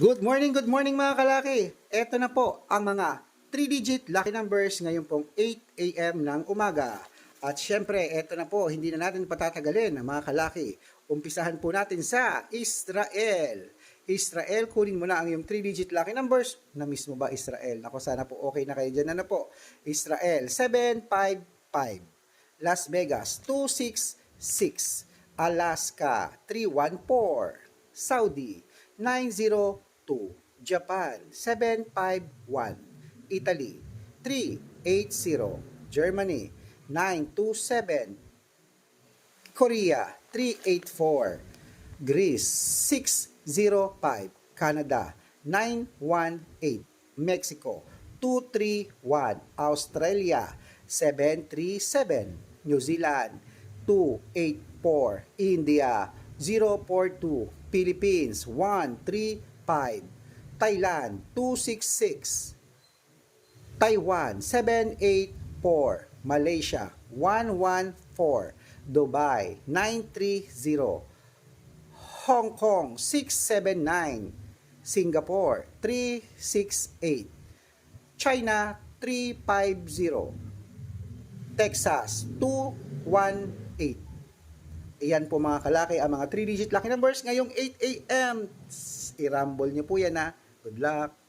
Good morning, good morning mga kalaki. Ito na po ang mga 3-digit lucky numbers ngayon pong 8 a.m. ng umaga. At syempre, ito na po, hindi na natin patatagalin mga kalaki. Umpisahan po natin sa Israel. Israel, kunin mo na ang iyong 3-digit lucky numbers. Na mismo ba Israel? Ako sana po okay na kayo dyan. Ano po? Israel, 755. Las Vegas, 266. Alaska, 314. Saudi, 902. Japan, 751. Italy, 380. Germany, 927. Korea, 384. Greece, 605. Canada, 918. Mexico, 231. Australia, 737. New Zealand, 284. India, 042. Philippines, 135. Thailand, 266. Taiwan 784, Malaysia 114, Dubai 930, Hong Kong 679, Singapore 368, China 350, Texas 218. Iyan po mga kalaki ang mga 3-digit lucky numbers ngayong 8 a.m. I-rumble nyo po yan ha. Good luck!